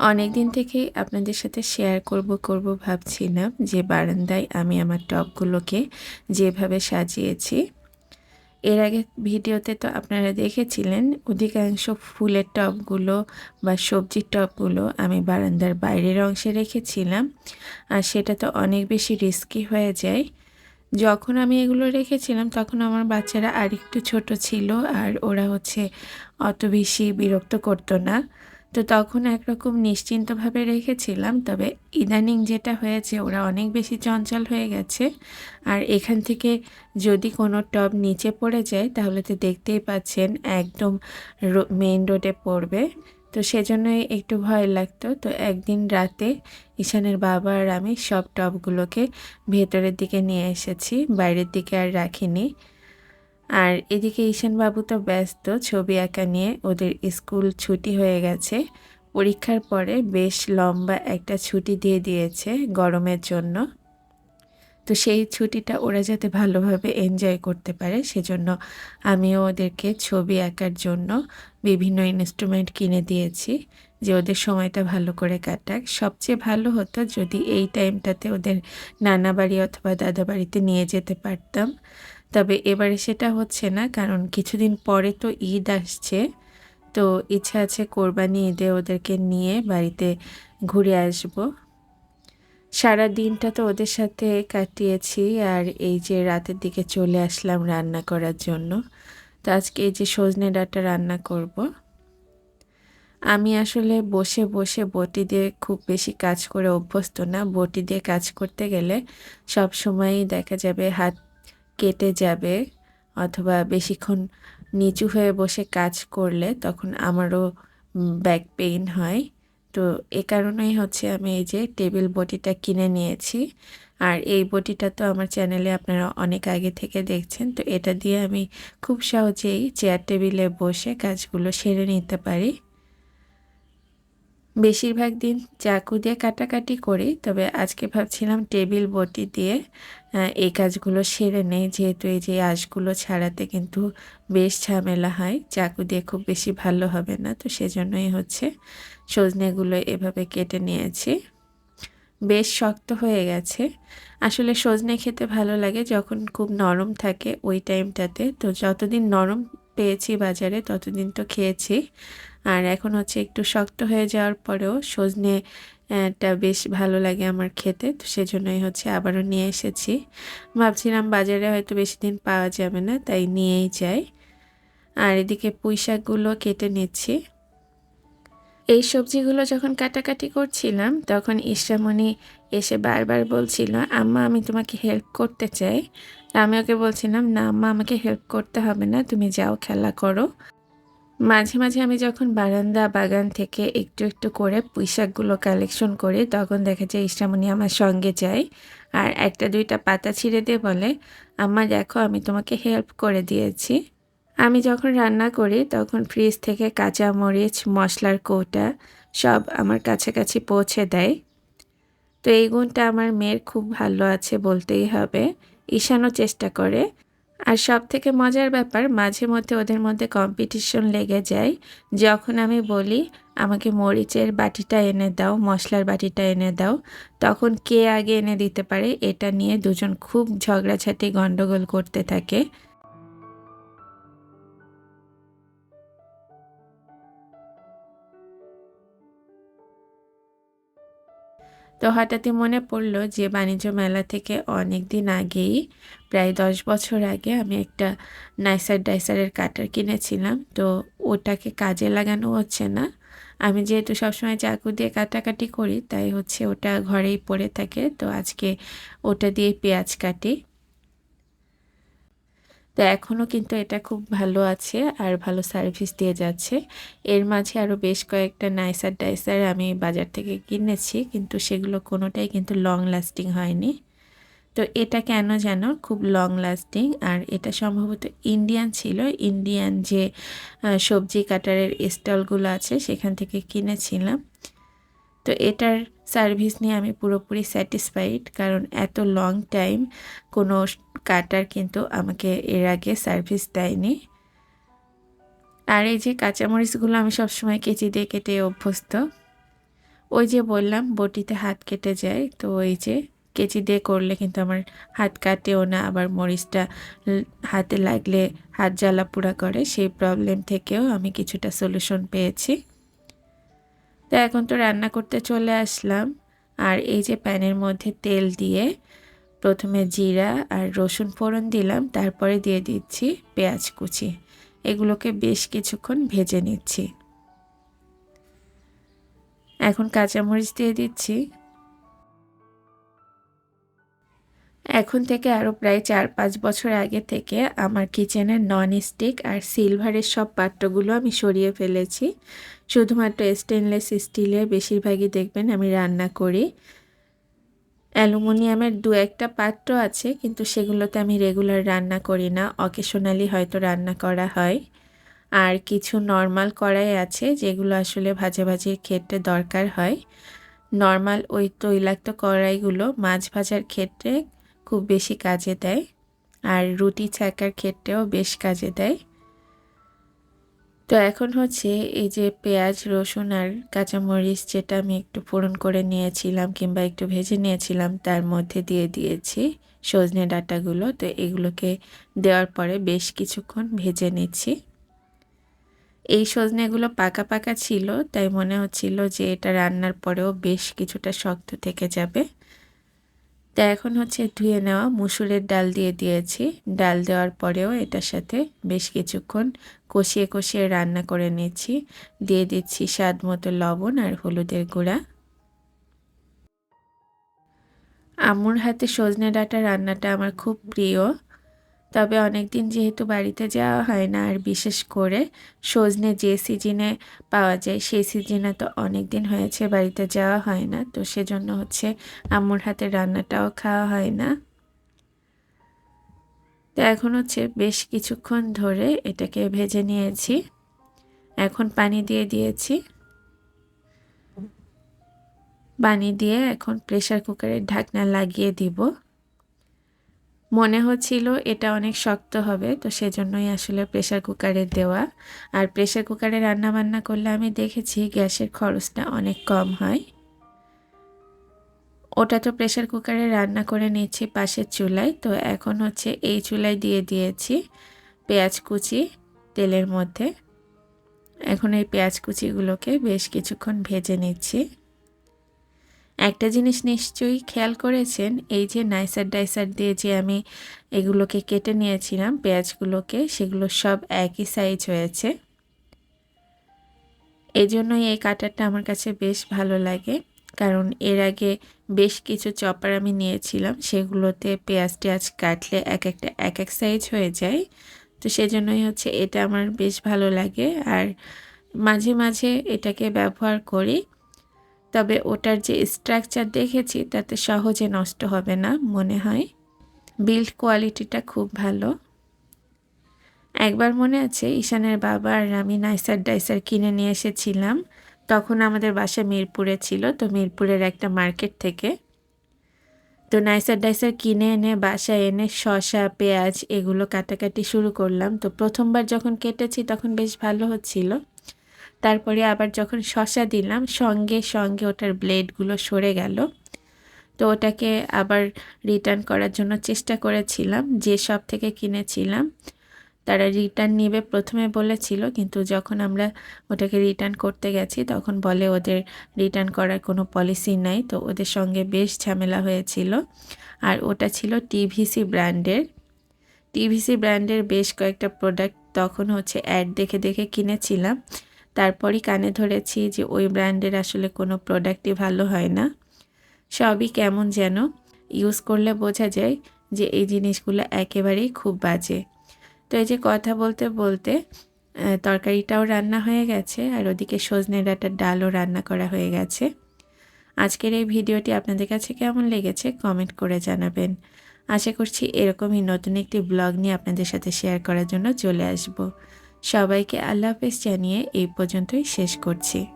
অনেক দিন থেকেই আপনাদের সাথে শেয়ার করব করব ভাবছিলাম যে বারান্দায় আমি আমার টবগুলোকে যেভাবে সাজিয়েছি। এর আগে ভিডিওতে তো আপনারা দেখেছিলেন, অধিকাংশ ফুলের টবগুলো বা সবজির টবগুলো আমি বারান্দার বাইরের অংশে রেখেছিলাম। আর সেটা তো অনেক বেশি রিস্কি হয়ে যায়। যখন আমি এগুলো রেখেছিলাম, তখন আমার বাচ্চারা আরেকটু ছোট ছিল আর ওরা হচ্ছে অত বেশি বিরক্ত করতো না। তো তখন একরকম নিশ্চিন্তভাবে রেখেছিলাম, তবে ইদানিং যেটা হয়েছে ওরা অনেক বেশি চঞ্চল হয়ে গেছে। আর এখান থেকে যদি কোনো টব নিচে পড়ে যায়, তাহলে তো দেখতেই পাচ্ছেন একদম মেইন রোডে পড়বে। তো সেজন্যই একটু ভয় লাগতো। তো একদিন রাতে ঈশানের বাবা আর আমি সব টবগুলোকে ভেতরের দিকে নিয়ে এসেছি, বাইরের দিকে আর রাখিনি। আর এদিকে ঈশানবাবু তো ব্যস্ত, ছবি আঁকা নিয়ে ওদের স্কুল ছুটি হয়ে গেছে। পরীক্ষার পরে বেশ লম্বা একটা ছুটি দিয়ে দিয়েছে গরমের জন্য। তো সেই ছুটিটা ওরা যাতে ভালোভাবে এনজয় করতে পারে, সেজন্য আমিও ওদেরকে ছবি আঁকার জন্য বিভিন্ন ইনস্ট্রুমেন্ট কিনে দিয়েছি যে ওদের সময়টা ভালো করে কাটাক। সবচেয়ে ভালো হতো যদি এই টাইমটাতে ওদের নানা বাড়ি অথবা দাদা বাড়িতে নিয়ে যেতে পারতাম। তবে এবারে সেটা হচ্ছে না, কারণ কিছুদিন পরে তো ঈদ আসছে। তো ইচ্ছা আছে কোরবানি ঈদে ওদেরকে নিয়ে বাড়িতে ঘুরে আসব। সারা দিনটা তো ওদের সাথে কাটিয়েছি, আর এই যে রাতের দিকে চলে আসলাম রান্না করার জন্য। তো আজকে এই যে সজনে ডাটা রান্না করব। আমি আসলে বসে বসে বটি দিয়ে খুব বেশি কাজ করে অভ্যস্ত না। বটি দিয়ে কাজ করতে গেলে সব সময়ই দেখা যাবে হাত কেটে যাবে অথবা বেশিক্ষণ নিচু হয়ে বসে কাজ করলে তখন আমারও ব্যাক পেইন হয়। তো এ কারণেই হচ্ছে আমি এই যে টেবিল বটিটা কিনে নিয়েছি। আর এই বটিটা তো আমার চ্যানেলে আপনারা অনেক আগে থেকে দেখছেন, তো এটা দিয়ে আমি খুব সহজেই চেয়ার টেবিলে বসে কাজগুলো সেরে নিতে পারি। বেশিরভাগ দিন চাকু দিয়ে কাটাকাটি করি, তবে আজকে ভাবছিলাম টেবিল, বটি দিয়ে এই কাজগুলো সেরে নেই। যেহেতু এই যে আঁশগুলো ছাড়াতে কিন্তু বেশ ঝামেলা হয়, চাকু দিয়ে খুব বেশি ভালো হবে না, তো সেজন্যই হচ্ছে সজনেগুলো এভাবে কেটে নিয়েছি। বেশ শক্ত হয়ে গেছে। আসলে সজনে খেতে ভালো লাগে যখন খুব নরম থাকে ওই টাইমটাতে তো যতদিন নরম পেয়েছি বাজারে, ততদিন তো খেয়েছি। আর এখন হচ্ছে একটু শক্ত হয়ে যাওয়ার পরেও সজনে টা বেশ ভালো লাগে আমার খেতে, তো সেজন্যই হচ্ছে আবারও নিয়ে এসেছি। ভাবছিলাম বাজারে হয়তো বেশি দিন পাওয়া যাবে না, তাই নিয়েই যাই। আর এদিকে পুঁই শাকগুলো কেটে নিচ্ছি। এই সবজিগুলো যখন কাটাকাটি করছিলাম, তখন ইশরামণি এসে বারবার বলছিল, আম্মা, আমি তোমাকে হেল্প করতে চাই। আমি ওকে বলছিলাম, না, আম্মা, আমাকে হেল্প করতে হবে না, তুমি যাও, খেলা করো। মাঝে মাঝে আমি যখন বারান্দা বাগান থেকে একটু একটু করে পুঁইশাকগুলো কালেকশন করি, তখন দেখা যায় ইসলামণি আমার সঙ্গে যায় আর একটা দুইটা পাতা ছিঁড়ে দিয়ে বলে, আম্মা, দেখো, আমি তোমাকে হেল্প করে দিয়েছি। আমি যখন রান্না করি, তখন ফ্রিজ থেকে কাঁচা মরিচ, মশলার কৌটা সব আমার কাছাকাছি পৌঁছে দেয়। তো এই গুণটা আমার মেয়ের খুব ভালো আছে বলতেই হবে। ঈশানও চেষ্টা করে। আর সব থেকে মজার ব্যাপার, মাঝে মধ্যে ওদের মধ্যে কম্পিটিশন লেগে যায়। যখন আমি বলি, আমাকে মরিচের বাটিটা এনে দাও, মশলার বাটিটা এনে দাও, তখন কে আগে এনে দিতে পারে, এটা নিয়ে দুজন খুব ঝগড়াঝাটি গণ্ডগোল করতে থাকে। তো হঠাৎই মনে পড়ল যে বাণিজ্য মেলা থেকে অনেক দিন আগেই, প্রায় দশ বছর আগে আমি একটা নাইসার ডাইসারের কাটার কিনেছিলাম। তো ওটাকে কাজে লাগানো হচ্ছে না। আমি যেহেতু সবসময় চাকু দিয়ে কাটাকাটি করি, তাই হচ্ছে ওটা ঘরেই পড়ে থাকে। তো আজকে ওটা দিয়ে পেঁয়াজ কাটি। তো এখনও কিন্তু এটা খুব ভালো আছে আর ভালো সার্ভিস দিয়ে যাচ্ছে। এর মাঝে আরও বেশ কয়েকটা নাইসার ডাইসার আমি বাজার থেকে কিনেছি, কিন্তু সেগুলো কোনোটাই কিন্তু লং লাস্টিং হয়নি। তো এটা কেন যেন খুব লং লাস্টিং আর এটা সম্ভবত ইন্ডিয়ান ছিল। ইন্ডিয়ান যে সবজি কাটারের স্টলগুলো আছে সেখান থেকে কিনেছিলাম। তো এটার সার্ভিস নিয়ে আমি পুরোপুরি স্যাটিসফাইড কারণ এত লং টাইম কোনো কাটার কিন্তু আমাকে এর আগে সার্ভিস দেয়নি। আর এই যে কাঁচামরিচগুলো আমি সবসময় কেচি দিয়ে কেটে অভ্যস্ত। ওই যে বললাম, বটিতে হাত কেটে যায়, তো ওই যে কেচি দিয়ে করলে কিন্তু আমার হাত কাটেও না, আবার মরিচটা হাতে লাগলে হাত জ্বালা পোড়া করে, সেই প্রবলেম থেকেও আমি কিছুটা সলিউশন পেয়েছি। তো এখন তো রান্না করতে চলে আসলাম, আর এই যে প্যানের মধ্যে তেল দিয়ে প্রথমে জিরা আর রসুন ফোড়ন দিলাম, তারপরে দিয়ে দিচ্ছি পেঁয়াজ কুচি। এগুলোকে বেশ কিছুক্ষণ ভেজে নিচ্ছি। এখন কাঁচামরিচ দিয়ে দিচ্ছি। এখন থেকে আরও প্রায় চার পাঁচ বছর আগে থেকে আমার কিচেনের নন স্টিক আর সিলভারের সব পাত্রগুলো আমি সরিয়ে ফেলেছি। শুধুমাত্র স্টেনলেস স্টিলের বেশিরভাগই দেখবেন আমি রান্না করি। অ্যালুমিনিয়ামের দু একটা পাত্র আছে, কিন্তু সেগুলোতে আমি রেগুলার রান্না করি না। অকেশনালি হয়তো রান্না করা হয়। আর কিছু নর্মাল কড়াই আছে, যেগুলো আসলে ভাজাভাজির ক্ষেত্রে দরকার হয়। নর্মাল ওই তৈলাক্ত কড়াইগুলো মাছ ভাজার ক্ষেত্রে খুব বেশি কাজে দেয়। আর রুটি ছাকার ক্ষেত্রেও বেশ কাজে দেয়। তো এখন হচ্ছে এই যে পেঁয়াজ, রসুন আর কাঁচামরিচ যেটা আমি একটু ফোড়ন করে নিয়েছিলাম কিংবা একটু ভেজে নিয়েছিলাম, তার মধ্যে দিয়ে দিয়েছি সজনে ডাটাগুলো। তো এগুলোকে দেওয়ার পরে বেশ কিছুক্ষণ ভেজে নিচ্ছি। এই সজনেগুলো পাকা পাকা ছিল, তাই মনে হচ্ছিল যে এটা রান্নার পরেও বেশ কিছুটা শক্ত থেকে যাবে। তা এখন হচ্ছে ধুয়ে নেওয়া মুসুরের ডাল দিয়ে দিয়েছি। ডাল দেওয়ার পরেও এটার সাথে বেশ কিছুক্ষণ কষিয়ে কষিয়ে রান্না করে নিয়েছি দিয়ে দিচ্ছি স্বাদ মতো লবণ আর হলুদের গুঁড়া। আমুর হাতে সজনে ডাটা রান্নাটা আমার খুব প্রিয়। তবে অনেক দিন যেহেতু বাড়িতে যাওয়া হয় না, আর বিশেষ করে সজনে যে সিজনে পাওয়া যায়, সেই সিজনে তো অনেক দিন হয়েছে বাড়িতে যাওয়া হয় না, তো সেজন্য হচ্ছে আম্মুর হাতে রান্নাটাও খাওয়া হয় না। তো এখন হচ্ছে বেশ কিছুক্ষণ ধরে এটাকে ভেজে নিয়েছি। এখন পানি দিয়ে দিয়েছি। পানি দিয়ে এখন প্রেশার কুকারের ঢাকনা লাগিয়ে দিব। মনে হচ্ছিল এটা অনেক শক্ত হবে, তো সেজন্যই আসলে প্রেশার কুকারে দেওয়া। আর প্রেশার কুকারে রান্না বান্না করলে আমি দেখেছি গ্যাসের খরচটা অনেক কম হয়। ওটা তো প্রেশার কুকারে রান্না করে নিচ্ছি পাশের চুলায়, তো এখন হচ্ছে এই চুলায় দিয়ে দিয়েছি পেঁয়াজ কুচি তেলের মধ্যে। এখন এই পেঁয়াজ কুচিগুলোকে বেশ কিছুক্ষণ ভেজে নিচ্ছি। একটা জিনিস নিশ্চয়ই খেয়াল করেছেন, এই যে নাইসার ডাইসার দিয়ে যে আমি এগুলোকে কেটে নিয়েছিলাম, পেঁয়াজগুলোকে, সেগুলো সব একই সাইজ হয়েছে। এই জন্যই এই কাটারটা আমার কাছে বেশ ভালো লাগে, কারণ এর আগে বেশ কিছু চপার আমি নিয়েছিলাম, সেগুলোতে পেঁয়াজ টেয়াজ কাটলে এক একটা, এক এক সাইজ হয়ে যায়। তো সেজন্যই হচ্ছে এটা আমার বেশ ভালো লাগে, আর মাঝে মাঝে এটাকে ব্যবহার করি। তবে ওটার যে স্ট্রাকচার দেখেছি, তাতে সহজে নষ্ট হবে না, মনে হয়। বিল্ড কোয়ালিটিটা খুব ভালো। একবার মনে আছে, ঈশানের বাবা আর আমি নাইসার ডাইসার কিনে নিয়ে এসেছিলাম। তখন আমাদের বাসা মিরপুরে ছিল, তো মিরপুরের একটা মার্কেট থেকে। তো নাইসার ডাইসার কিনে এনে, বাসায় এনে শসা, পেঁয়াজ এগুলো কাটাকাটি শুরু করলাম। তো প্রথমবার যখন কেটেছি, তখন বেশ ভালো হচ্ছিল। তারপরে আবার যখন শশা দিলাম, সঙ্গে সঙ্গে ওটার ব্লেডগুলো সরে গেল। তো ওটাকে আবার রিটার্ন করার জন্য চেষ্টা করেছিলাম, যে সব থেকে কিনেছিলাম, তারা রিটার্ন নিবে প্রথমে বলেছিল, কিন্তু যখন আমরা ওটাকে রিটার্ন করতে গেছি, তখন বলে ওদের রিটার্ন করার কোনো পলিসি নাই, তো ওদের সঙ্গে বেশ ঝামেলা হয়েছিল। আর ওটা ছিল টিভিসি ব্র্যান্ডের। টিভিসি ব্র্যান্ডের বেশ কয়েকটা প্রোডাক্ট তখন হচ্ছে অ্যাড দেখে দেখে কিনেছিলাম। তারপরই কানে ধরেছি যে ওই ব্র্যান্ডের আসলে কোনো প্রোডাক্টই ভালো হয় না। সবই কেমন যেন ইউজ করলে বোঝা যায় যে এই জিনিসগুলো একেবারেই খুব বাজে। তো এই যে কথা বলতে বলতে তরকারিটাও রান্না হয়ে গেছে আর ওদিকে সজনে ডাটার ডালও রান্না করা হয়ে গেছে। আজকের এই ভিডিওটি আপনাদের কাছে কেমন লেগেছে কমেন্ট করে জানাবেন। আশা করছি এরকমই নতুন একটি ব্লগ নিয়ে আপনাদের সাথে শেয়ার করার জন্য চলে আসব। সবাইকে আল্লাহ হাফেজ জানিয়ে এই পর্যন্তই শেষ করছি।